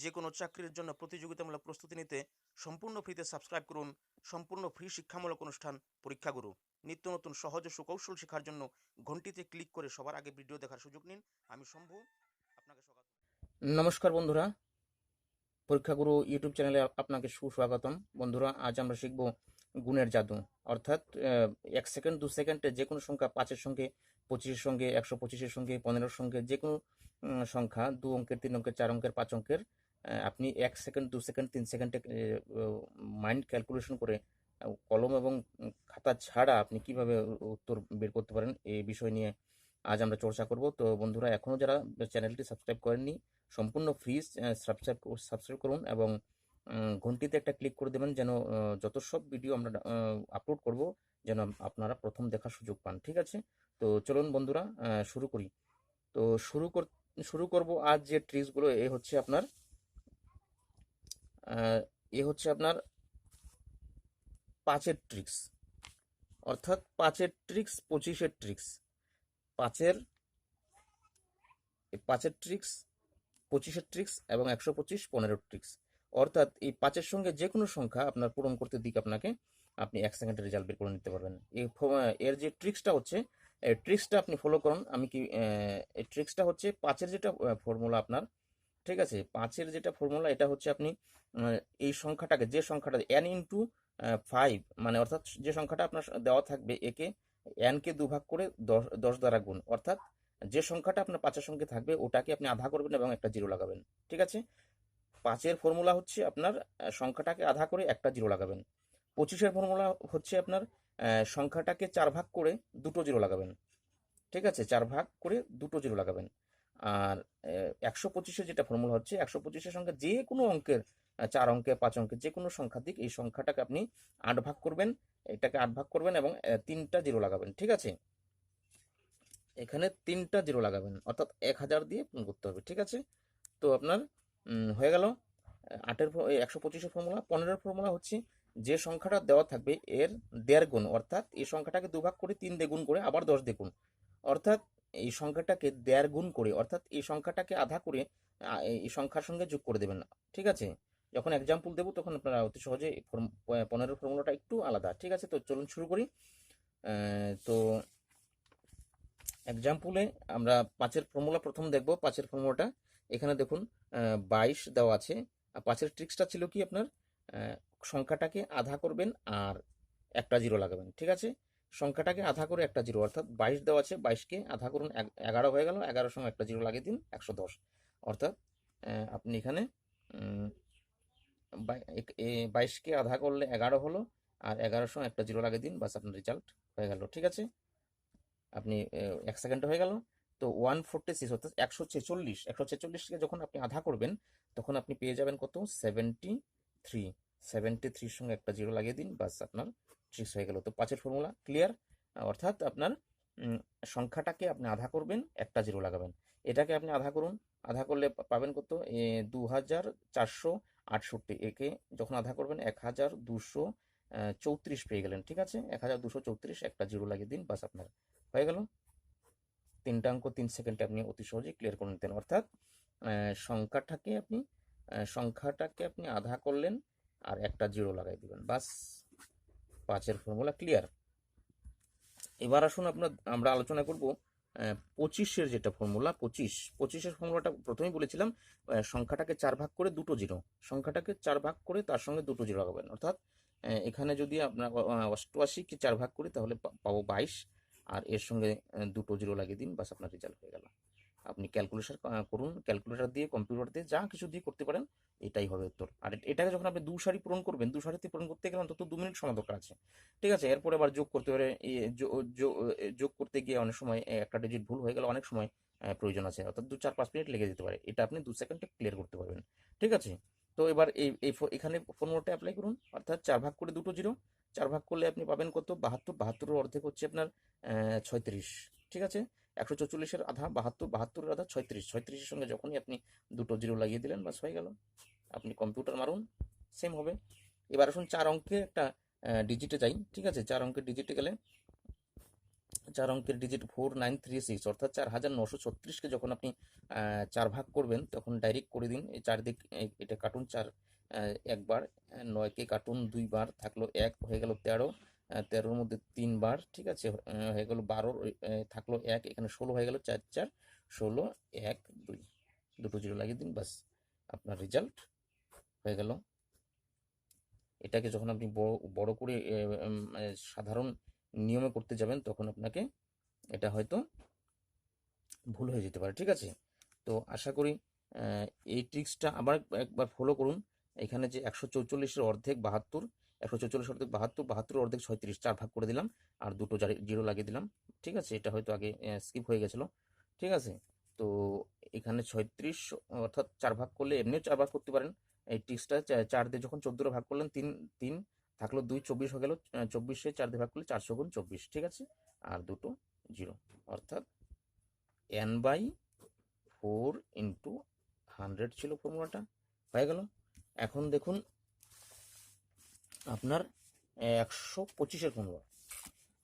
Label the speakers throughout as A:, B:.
A: যে কোনো চাকরির জন্য প্রতিযোগিতামূলক প্রস্তুতি নিতে সম্পূর্ণ ফ্রিতে সাবস্ক্রাইব করুন, সম্পূর্ণ ফ্রি শিক্ষামূলক অনুষ্ঠান পরীক্ষাগুরু নিত্য নতুন সহজ ও সুকৌশল শেখার জন্য ঘন্টিতে ক্লিক করে সবার আগে ভিডিও দেখার সুযোগ নিন। আমি শম্ভু, আপনাকে স্বাগত।
B: নমস্কার বন্ধুরা। পরীক্ষাগুরু ইউটিউব চ্যানেলে আপনাকে সুস্বাগতম। বন্ধুরা, আজ আমরা শিখব গুণের জাদু। অর্থাৎ এক সেকেন্ড, দু সেকেন্ডে যে কোনো সংখ্যা, পাঁচের সঙ্গে, পঁচিশের সঙ্গে, একশো পঁচিশের সঙ্গে, পনেরোর সঙ্গে, যে কোনো সংখ্যা, দু অঙ্কের, তিন অঙ্কের, চার অঙ্কের, পাঁচ অঙ্কের আপনি এক সেকেন্ড, দু সেকেন্ড, তিন সেকেন্ডে মাইন্ড ক্যালকুলেশন করে কলম এবং খাতা ছাড়া আপনি কীভাবে উত্তর বের করতে পারেন এই বিষয় নিয়ে আজ আমরা চর্চা করব। তো বন্ধুরা এখনও যারা চ্যানেলটি সাবস্ক্রাইব করেননি, সম্পূর্ণ ফ্রি সাবস্ক্রাইব সাবস্ক্রাইব করুন এবং ঘন্টিতে একটা ক্লিক করে দেবেন যেন যত সব ভিডিও আমরা আপলোড করব, যেন আপনারা প্রথম দেখার সুযোগ পান, ঠিক আছে? তো চলুন বন্ধুরা শুরু করি। তো শুরু কর, শুরু করব আজ যে ট্রিক্সগুলো এ হচ্ছে আপনার এ হচ্ছে আপনার পাঁচের ট্রিক্স অর্থাৎ পাঁচের ট্রিক্স পঁচিশের ট্রিক্স পাঁচের পাঁচের ট্রিক্স পঁচিশের ট্রিক্স এবং একশো পঁচিশ পনেরোর ট্রিক্স অর্থাৎ এই পাঁচের সঙ্গে যে কোনো সংখ্যা আপনার পূরণ করতে দিক আপনাকে, আপনি এক সেকেন্ডের রেজাল্ট বের করে নিতে পারবেন। এই এর যে ট্রিক্সটা হচ্ছে, এই ট্রিক্সটা আপনি ফলো করুন। আমি কি এই ট্রিক্সটা হচ্ছে পাঁচের যেটা ফর্মুলা আপনার, ঠিক আছে? পাঁচের যেটা ফর্মুলা এটা হচ্ছে আপনি এই সংখ্যাটাকে, যে সংখ্যাটা এন ইন্টু ফাইভ মানে অর্থাৎ যে সংখ্যাটা আপনার দেওয়া থাকবে, একে এনকে দুভাগ করে দশ দশ দ্বারা গুণ। অর্থাৎ যে সংখ্যাটা আপনার পাঁচের সঙ্গে থাকবে, ওটাকে আপনি আধা করবেন এবং একটা জিরো লাগাবেন। ঠিক আছে? পাঁচের ফর্মুলা হচ্ছে আপনার সংখ্যাটাকে আধা করে একটা জিরো লাগাবেন। পঁচিশের ফর্মুলা হচ্ছে আপনার সংখ্যাটাকে চার ভাগ করে দুটো জিরো লাগাবেন। ঠিক আছে? চার ভাগ করে দুটো জিরো লাগাবেন। আর একশো পঁচিশের যেটা ফর্মুলা হচ্ছে, একশো পঁচিশের সংখ্যা যে কোনো অঙ্কের চার অঙ্কের, পাঁচ অঙ্কের যে কোনো সংখ্যা দিক এই সংখ্যাটাকে আপনি আট ভাগ করবেন, এটাকে আট ভাগ করবেন এবং তিনটা জিরো লাগাবেন। ঠিক আছে? এখানে তিনটা জিরো লাগাবেন। অর্থাৎ এক হাজার দিয়ে পূরণ করতে হবে। ঠিক আছে? তো আপনার হয়ে গেল। আটের একশো পঁচিশের ফর্মুলা পনেরোর ফর্মুলা হচ্ছে যে সংখ্যাটা দেওয়া থাকবে এর দেড় গুণ, অর্থাৎ এই সংখ্যাটাকে দুভাগ করে তিন দ্বিগুণ করে আবার দশ দ্বিগুণ। অর্থাৎ এই সংখ্যাটাকে দেড় গুণ করে, অর্থাৎ এই সংখ্যাটাকে আধা করে এই সংখ্যার সঙ্গে যোগ করে দেবেন ঠিক আছে? যখন এক্সাম্পল দেবো, তখন আপনারা অতি সহজে পনেরোর ফর্মুলাটা একটু আলাদা। ঠিক আছে? তো চলুন শুরু করি। তো এক্সাম্পলে আমরা পাঁচের ফর্মুলা প্রথম দেখব। পাঁচের ফর্মুলাটা এখানে দেখুন বাইশ দেওয়া আছে। আর পাঁচের ট্রিক্সটা ছিল কি আপনার? সংখ্যাটাকে আধা করবেন আর একটা জিরো লাগাবেন, ঠিক আছে? সংখ্যাটাকে আধা করে একটা জিরো, অর্থাৎ বাইশ দেওয়া আছে, বাইশকে আধা করুন এগারো হয়ে গেল এগারোর সঙ্গে একটা জিরো লাগিয়ে দিন, একশো দশ। অর্থাৎ আপনি এখানে বাইশকে আধা করলে এগারো হলো, আর সঙ্গে একটা জিরো লাগিয়ে দিন বাস আপনার রেজাল্ট হয়ে গেল, ঠিক আছে? আপনি এক সেকেন্ড হয়ে গেল তো ওয়ান ফোরটি সিক্স অর্থাৎ একশো ছেচল্লিশ, একশো ছেচল্লিশকে যখন আপনি আধা করবেন, তখন আপনি পেয়ে যাবেন কত? সেভেন্টি থ্রি সেভেন্টি থ্রির সঙ্গে একটা জিরো লাগিয়ে দিন, বাস আপনার ট্রিক্স হয়ে গেল। তো পাঁচের ফর্মুলা ক্লিয়ার অর্থাৎ আপনার সংখ্যাটাকে আপনি আধা করবেন, একটা জিরো লাগাবেন। এটাকে আপনি আধা করুন, আধা করলে পাবেন কত? দু হাজার চারশো আটষট্টি। একে যখন আধা করবেন এক হাজার দুশো চৌত্রিশ পেয়ে গেলেন, ঠিক আছে? এক হাজার দুশো চৌত্রিশ, একটা জিরো লাগিয়ে দিন, বাস আপনার হয়ে গেল। তিনটা অঙ্ক তিন সেকেন্ডে আপনি অতি সহজেই ক্লিয়ার করে নিতেন। অর্থাৎ সংখ্যাটাকে আপনি সংখ্যাটাকে আপনি আধা করলেন আর একটা জিরো লাগাই দিবেন। বাস, পাঁচের ফর্মুলা ক্লিয়ার এবার আসুন আপনার, আমরা আলোচনা করব পঁচিশের যেটা ফর্মুলা পঁচিশ। পঁচিশের ফর্মুলাটা প্রথমেই বলেছিলাম সংখ্যাটাকে চার ভাগ করে দুটো জিরো সংখ্যাটাকে চার ভাগ করে তার সঙ্গে দুটো জিরো লাগাবেন। অর্থাৎ এখানে যদি আপনার অষ্টআশিকে চার ভাগ করি তাহলে পাবো বাইশ। আর এর সঙ্গে দুটো জিরো লাগিয়ে দিন বাস আপনার রেজাল্ট হয়ে গেল। আপনি ক্যালকুলেশন করুন ক্যালকুলেটর দিয়ে কম্পিউটার দিয়ে যা কিছু দিয়ে করতে পারেন, এটাই হবে উত্তর। আর এটাকে যখন আপনি দু সারি পূরণ করবেন, দু সারিতে পূরণ করতে গেলে অন্তত দু মিনিট সময় দরকার আছে। ঠিক আছে? এরপরে আবার যোগ করতে পারে যোগ করতে গিয়ে অনেক সময় একটা ডিজিট ভুল হয়ে গেলে অনেক সময় প্রয়োজন আছে। অর্থাৎ দু, চার, পাঁচ মিনিট লেগে যেতে পারে। এটা আপনি দু সেকেন্ডে ক্লিয়ার করতে পারবেন। ঠিক আছে? তো এবার এই এই এখানে ফর্মুলাটা অ্যাপ্লাই করুন। অর্থাৎ চার ভাগ করে দুটো জিরো। চার ভাগ করলে আপনি পাবেন কত? বাহাত্তর। বাহাত্তরের অর্ধেক হচ্ছে আপনার ছয়ত্রিশ, ঠিক আছে? একশো চৌচল্লিশের আধা, বাহাত্তর, বাহাত্তরের আধা, ছয়ত্রিশ। ছয়ত্রিশের সঙ্গে যখনই আপনি দুটো জিরো লাগিয়ে দিলেন, বাস হয়ে গেল। আপনি কম্পিউটার মারুন সেম হবে। এবার আসুন চার অঙ্কে একটা ডিজিটে যাই, ঠিক আছে? চার অঙ্কের ডিজিটে গেলে, চার অঙ্কের digit four nine three six অর্থাৎ চার হাজার নশো ছত্রিশকে যখন আপনি চার ভাগ করবেন, তখন ডাইরেক্ট করে দিন। এই চারদিক এটা কাটুন চার একবার, নয়কে কাটুন দুইবার, থাকল এক, হয়ে গেল তেরো। তেরোর মধ্যে তিনবার, ঠিক আছে? হয়ে গেল বারো থাকল এক, এখানে ষোলো হয়ে গেল চার চার, ষোলো, এক, দুই। দুটো জিরো লাগিয়ে দিন বাস আপনার রেজাল্ট হয়ে গেল। এটাকে যখন আপনি বড় বড় করে মানে সাধারণ নিয়মে করতে যাবেন, তখন আপনাকে এটা হয়তো ভুল হয়ে যেতে পারে, ঠিক আছে? তো আশা করি এই ট্রিক্সটা আবার একবার ফলো করুন। এখানে যে একশো চৌচল্লিশের অর্ধেক বাহাত্তর একশো চৌচল্লিশ অর্ধেক বাহাত্তর বাহাত্তর অর্ধেক ছয়ত্রিশ, চার ভাগ করে দিলাম, আর দুটো জিরো লাগিয়ে দিলাম, ঠিক আছে? এটা হয়তো আগে স্কিপ হয়ে গেছিল, ঠিক আছে? তো এখানে ছয়ত্রিশ, অর্থাৎ চার ভাগ করলে এমনিও চার ভাগ করতে পারেন। এই ট্রিক্সটা চার দিয়ে যখন চোদ্দোটা ভাগ করলেন, তিন তিন থাকল দুই, চব্বিশ হয়ে গেল চব্বিশে চার দিয়ে ভাগ করলে চারশো গুণ চব্বিশ, ঠিক আছে? আর দুটো, জিরো, অর্থাৎ N by four into hundred ছিল ফর্মুলাটা হয়ে গেল? এখন দেখুন আপনার একশো পঁচিশের ফর্মুলা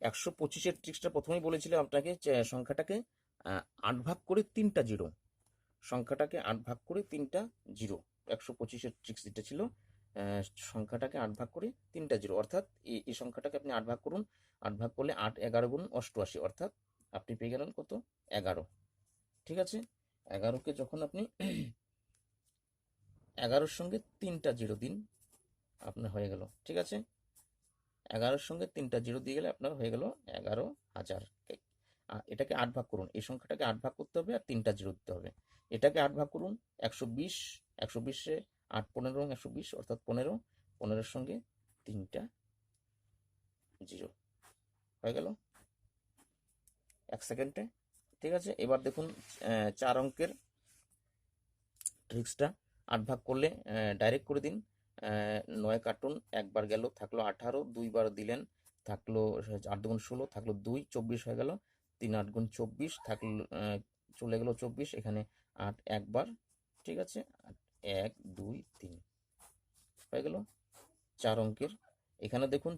B: একশো পঁচিশের ট্রিক্সটা প্রথমেই বলেছিলাম আপনাকে সংখ্যাটাকে আট ভাগ করে তিনটা জিরো। সংখ্যাটাকে আট ভাগ করে তিনটা জিরো। একশো পঁচিশের ট্রিক্স যেটা ছিল সংখ্যাটাকে আট ভাগ করে তিনটা জিরো। অর্থাৎ এই সংখ্যাটাকে আপনি আট ভাগ করুন, আট ভাগ করলে আট, এগারো গুণ অষ্টআশি। অর্থাৎ, আপনি পেয়ে গেলেন কত? এগারো। ঠিক আছে? এগারোকে যখন আপনি, এগারোর সঙ্গে তিনটা জিরো দিন আপনার হয়ে গেল, ঠিক আছে? এগারোর সঙ্গে তিনটা জিরো দিয়ে গেলে আপনার হয়ে গেল এগারো হাজার এটাকে আট ভাগ করুন, এই সংখ্যাটাকে আট ভাগ করতে হবে আর তিনটা জিরো দিতে হবে। এটাকে আট ভাগ করুন, একশো বিশ, একশো বিশে আট পনেরো, একশো বিশ, অর্থাৎ পনেরো, পনেরোর সঙ্গে তিনটা জিরো। হয়ে গেল? এক সেকেন্ডে, ঠিক আছে? এবার দেখুন চার অঙ্কের ট্রিক্সটা আট ভাগ করলে ডাইরেক্ট করে দিন। নয় কার্টুন, একবার গেল, থাকল আঠারো, দুইবার দিলেন, থাকল, আট দুগুণ ষোলো, থাকল দুই, চব্বিশ হয়ে গেল, তিন আট গুণ চব্বিশ, থাকল চলে গেল চব্বিশ, এখানে আট একবার, ঠিক আছে এক, দুই, তিন, হয়ে গেল, চার অঙ্কের এখানে দেখুন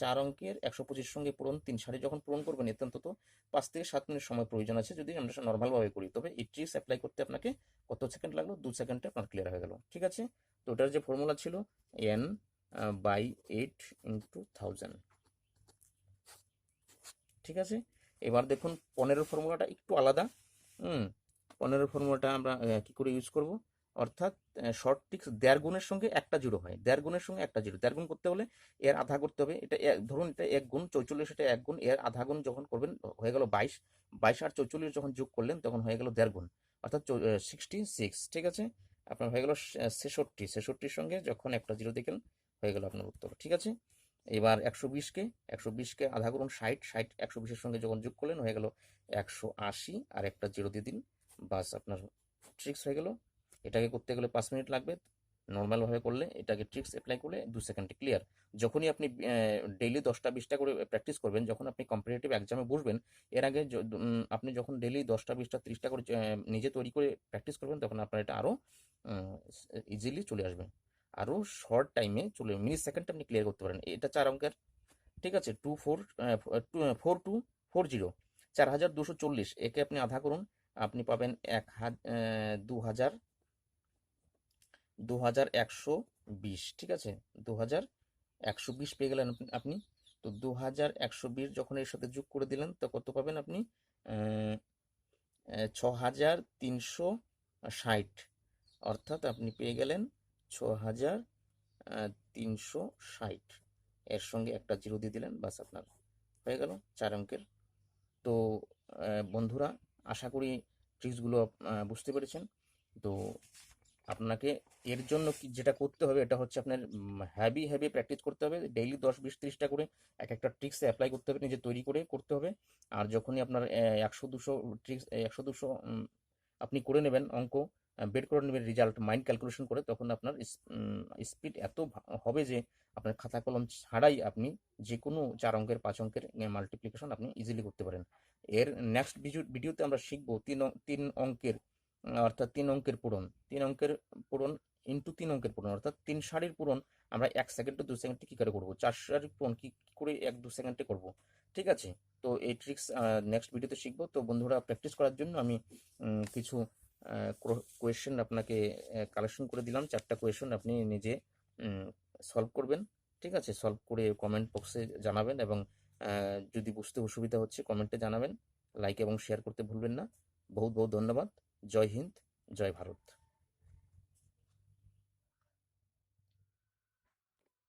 B: চার অঙ্কের একশো পঁচিশ সঙ্গে পূরণ, তিন সারি যখন পূরণ করবেন এতে অন্তত পাঁচ থেকে সাত মিনিট সময় প্রয়োজন আছে যদি আমরা নর্মালভাবে করি। তবে এই ট্রিক্স অ্যাপ্লাই করতে আপনাকে কত সেকেন্ড লাগল? দু সেকেন্ডে আপনার ক্লিয়ার হয়ে গেল। ঠিক আছে? তো ওটার যে ফর্মুলা ছিল N by eight into thousand ঠিক আছে? এবার দেখুন, পনেরো ফর্মুলাটা একটু আলাদা। হুম, পনেরো ফর্মুলাটা আমরা কি করে ইউজ করব? অর্থাৎ শর্ট টিক্স দেড় গুণের সঙ্গে একটা জিরো হয়। দেড় গুণের সঙ্গে একটা জিরো। দেড় গুণ করতে হলে এর আধা করতে হবে। এটা ধরুন এটা এক গুণ, চৌচল্লিশ এটা এক গুণ, এর আধা গুণ যখন করবেন, হয়ে গেল বাইশ। বাইশ আর চৌচল্লিশ যখন যোগ করলেন, তখন হয়ে গেল দেড় গুণ। অর্থাৎ সিক্সটি সিক্স ঠিক আছে? আপনার হয়ে গেল ছেষট্টি। ছেষট্টির সঙ্গে যখন একটা জিরো দেখেন হয়ে গেল আপনার উত্তর। ঠিক আছে? এবার একশো বিশকে একশো বিশকে আধা করুন ষাট। ষাট, একশো বিশের সঙ্গে যখন যোগ করলেন, হয়ে গেল একশো আশি। আর একটা জিরো দিয়ে দিন। বাস আপনার ট্রিক্স হয়ে গেল। এটাকে করতে গেলে পাঁচ মিনিট লাগবে। নর্মালভাবে করলে এটাকে ট্রিক্স অ্যাপ্লাই করলে দু সেকেন্ডে ক্লিয়ার যখনই আপনি ডেইলি দশটা বিশটা করে প্র্যাকটিস করবেন, যখন আপনি কম্পিটিটিভ এক্সামে বসবেন, এর আগে আপনি যখন ডেইলি দশটা বিশটা, ত্রিশটা করে নিজে তৈরি করে প্র্যাকটিস করবেন, তখন আপনার এটা আরও ইজিলি চলে আসবে। আরও শর্ট টাইমে চলে মিনিট সেকেন্ডে আপনি ক্লিয়ার করতে পারেন। এটা চার অঙ্কের, ঠিক আছে? Two four two four two four zero চার হাজার দুশো চল্লিশ। একে আপনি আধা করুন, আপনি পাবেন এক হাজার দু হাজার দু হাজার একশো বিশ, ঠিক আছে? দু হাজার একশো বিশ পেয়ে গেলেন আপনি- তো দু হাজার একশো বিশ যখন এর সাথে যোগ করে দিলেন, তো কত পাবেন আপনি? ছ হাজার তিনশো ষাট। অর্থাৎ আপনি পেয়ে গেলেন ছ হাজার তিনশো ষাট। এর সঙ্গে একটা জিরো দিয়ে দিলেন, বাস আপনার হয়ে গেল চার অঙ্কের। তো বন্ধুরা, আশা করি ট্রিক্সগুলো বুঝতে পেরেছেন। তো, আপনাকে এর জন্য কি যেটা করতে হবে, এটা হচ্ছে আপনার হ্যাবি হ্যাবি প্র্যাকটিস করতে হবে। ডেইলি দশ, বিশ ত্রিশটা করে এক একটা ট্রিক্সে অ্যাপ্লাই করতে হবে, নিজে তৈরি করে করতে হবে। আর যখনই আপনার একশো, দুশো ট্রিক্স একশো, দুশো আপনি করে নেবেন অঙ্ক বের করে নেবেন রেজাল্ট মাইন্ড ক্যালকুলেশন করে, তখন আপনার স্পিড এত হবে যে আপনার খাতা কলম ছাড়াই আপনি যে কোনো চার অঙ্কের, পাঁচ অঙ্কের মাল্টিপ্লিকেশন আপনি ইজিলি করতে পারেন। এর নেক্সট ভিডিওতে আমরা শিখব তিন তিন অঙ্কের, অর্থাৎ তিন অঙ্কের পূরণ। তিন অঙ্কের পূরণ ইন্টু তিন অঙ্কের পূরণ, অর্থাৎ তিন সারির পূরণ আমরা এক সেকেন্ড সেকেন্ডে দু সেকেন্ডে কী করে করব? চার সারির পূরণ কী করে এক দু সেকেন্ডে করব? ঠিক আছে? তো এই ট্রিক্স নেক্সট ভিডিওতে শিখব। তো বন্ধুরা প্র্যাকটিস করার জন্য আমি কিছু কোয়েশ্চেন আপনাকে কালেকশন করে দিলাম। চারটা কোয়েশ্চেন আপনি নিজে সলভ করবেন। ঠিক আছে? সলভ করে কমেন্ট বক্সে জানাবেন এবং যদি বুঝতে অসুবিধা হচ্ছে কমেন্টে জানাবেন। লাইক এবং শেয়ার করতে ভুলবেন না। বহুত বহুত ধন্যবাদ। জয় হিন্দ, জয় ভারত।